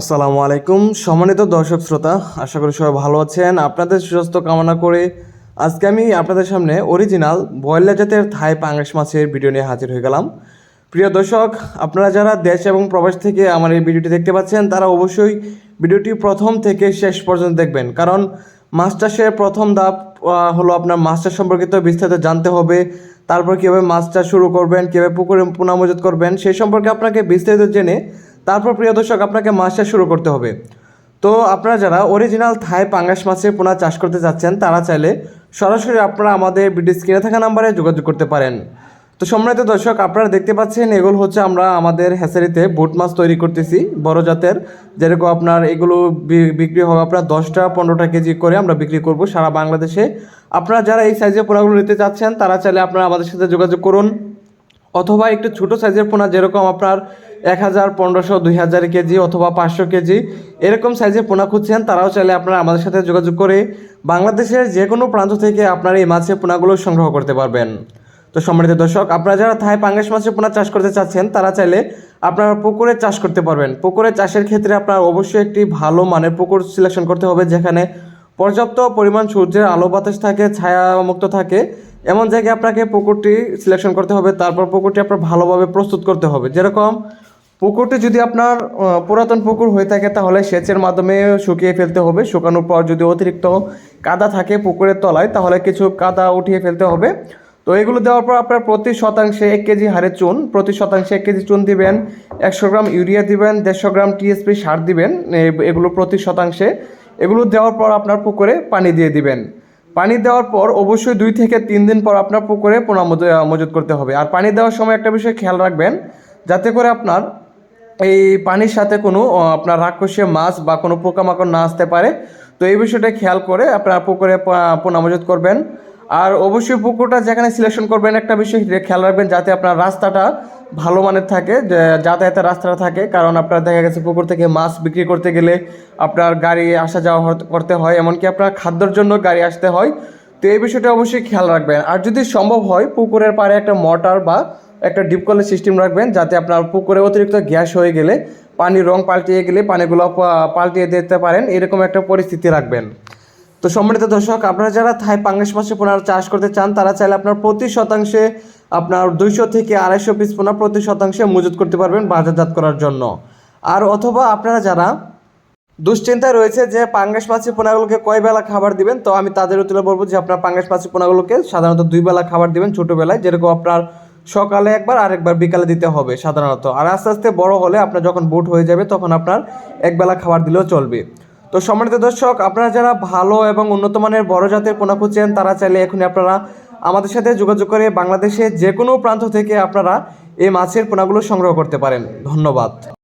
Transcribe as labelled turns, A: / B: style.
A: আসসালামু আলাইকুম। সম্মানিত দর্শক শ্রোতা, আশা করি সবাই ভালো আছেন। আপনাদের সুস্বাস্থ্য কামনা করে আজকে আমি আপনাদের সামনে অরিজিনাল বয়লা জাতের থাই পাঙ্গাস মাছের ভিডিও নিয়ে হাজির হয়ে গেলাম। প্রিয় দর্শক, আপনারা যারা দেশ এবং প্রবাস থেকে আমার এই ভিডিওটি দেখতে পাচ্ছেন, তারা অবশ্যই ভিডিওটি প্রথম থেকে শেষ পর্যন্ত দেখবেন। কারণ মাছ চাষের প্রথম ধাপ হলো আপনার মাছ চাষ সম্পর্কিত বিস্তারিত জানতে হবে। তারপর কীভাবে মাছ চাষ শুরু করবেন, কীভাবে পুকুরে পুনামজুত করবেন সেই সম্পর্কে আপনাকে বিস্তারিত জেনে তারপর প্রিয় দর্শক, আপনাকে মাছ চাষ শুরু করতে হবে। তো আপনারা যারা অরিজিনাল থাই পাঙ্গাস মাছের পোনা চাষ করতে চাচ্ছেন তারা চাইলে সরাসরি আপনারা আমাদের ভিডিও স্ক্রিনে থাকা নাম্বারে যোগাযোগ করতে পারেন। তো সম্মানিত দর্শক, আপনারা দেখতে পাচ্ছেন এগুলো হচ্ছে আমরা আমাদের হ্যাচারিতে বুট মাছ তৈরি করতেছি, বড় জাতের। যেরকম আপনার এগুলো বিক্রি হবে আপনার দশটা পনেরোটা কেজি করে আমরা বিক্রি করব সারা বাংলাদেশে। আপনারা যারা এই সাইজের পোনাগুলো নিতে চাচ্ছেন, তারা চাইলে আপনারা আমাদের সাথে যোগাযোগ করুন। অথবা একটু ছোটো সাইজের পোনা, যেরকম আপনার এক হাজার পনেরোশো, দুই হাজার কেজি অথবা পাঁচশো কেজি, এরকম সাইজে পোনা খুঁজছেন তারাও চাইলে আপনারা আমাদের সাথে যোগাযোগ করে বাংলাদেশের যে কোনো প্রান্ত থেকে আপনারা এই মাছের পোনাগুলো সংগ্রহ করতে পারবেন। তো সম্মানিত দর্শক, আপনারা যারা থাই পাঙ্গাস মাছের পোনা চাষ করতে চাচ্ছেন, তারা চাইলে আপনারা পুকুরে চাষ করতে পারবেন। পুকুরে চাষের ক্ষেত্রে আপনার অবশ্যই একটি ভালো মানের পুকুর সিলেকশন করতে হবে, যেখানে পর্যাপ্ত পরিমাণ সূর্যের আলো বাতাস থাকে ছায়া মুক্ত থাকে। এমন জায়গায় আপনাকে পুকুরটি সিলেকশন করতে হবে, তারপর পুকুরটি আপনার ভালোভাবে প্রস্তুত করতে হবে। যেরকম পুকুরটি যদি আপনার পুরাতন পুকুর হয়ে থাকে তাহলে সেচের মাধ্যমে শুকিয়ে ফেলতে হবে। শুকানোর পর যদি অতিরিক্ত কাদা থাকে পুকুরের তলায়, তাহলে কিছু কাদা উঠিয়ে ফেলতে হবে। তো এগুলো দেওয়ার পর আপনার প্রতি শতাংশে এক কেজি হারে চুন, প্রতি শতাংশে এক কেজি চুন দিবেন, একশো গ্রাম ইউরিয়া দিবেন, দেড়শো গ্রাম টিএসপি সার দিবেন এগুলো প্রতি শতাংশে। এগুলো দেওয়ার পর আপনার পুকুরে পানি দিয়ে দিবেন। পানি দেওয়ার পর অবশ্যই দুই থেকে তিন দিন পর আপনার পুকুরে পোনা মজু- মজুত করতে হবে। আর পানি দেওয়ার সময় একটা বিষয় খেয়াল রাখবেন, যাতে করে আপনার এই পানির সাথে কোনো আপনার রাক্ষসীয় মাছ বা কোনো পোকামাকড় না আসতে পারে। তো এই বিষয়টা খেয়াল করে আপনার পুকুরে প- পোনা মজুত করবেন। আর অবশ্যই পুকুরটা যেখানে সিলেকশন করবেন একটা বিষয় খেয়াল রাখবেন যাতে আপনার রাস্তাটা ভালো মানের থাকে যাতায়াতের রাস্তাটা থাকে। কারণ আপনার দেখা গেছে পুকুর থেকে মাছ বিক্রি করতে গেলে আপনার গাড়ি আসা যাওয়া করতে হয়। এমনকি আপনার খাদ্যর জন্য গাড়ি আসতে হয়। তো এই বিষয়টা অবশ্যই খেয়াল রাখবেন। আর যদি সম্ভব হয় পুকুরের পাড়ে একটা মোটর বা একটা ডিপ কলের সিস্টেম রাখবেন যাতে আপনার পুকুরে অতিরিক্ত গ্যাস হয়ে গেলে পানির রং পাল্টিয়ে গেলে পানিগুলো পাল্টিয়ে দিতে পারেন, এরকম একটা পরিস্থিতি রাখবেন। তো সম্মানিত দর্শক, আপনারা যারা থাই পাঙ্গাস মাছে পোনা চাষ করতে চান, তারা চাইলে আপনার প্রতি শতাংশে আপনার দুইশো থেকে আড়াইশো পিস পোনা প্রতি শতাংশে মজুত করতে পারবেন বাজারজাত করার জন্য। আর অথবা আপনারা যারা দুশ্চিন্তায় রয়েছে যে পাঙ্গাস মাছের পোনাগুলোকে কয় বেলা খাবার দিবেন, তো আমি তাদের উত্তরে বলব যে আপনার পাঙ্গাস মাছের পোনাগুলোকে সাধারণত দুই বেলা খাবার দিবেন ছোটোবেলায়, যেরকম আপনার সকালে একবার আর একবার বিকালে দিতে হবে সাধারণত। আর আস্তে আস্তে বড় হলে আপনার যখন বুট হয়ে যাবে, তখন আপনার একবেলা খাবার দিলেও চলবে। তো সম্মানিত দর্শক, আপনারা যারা ভালো এবং উন্নত মানের বড় জাতের পোনা চেন তারা চাইলে এখন আপনারা আমাদের সাথে যোগাযোগ করে বাংলাদেশে যে কোনো প্রান্ত থেকে আপনারা এই মাছের পোনাগুলো সংগ্রহ করতে পারেন। ধন্যবাদ।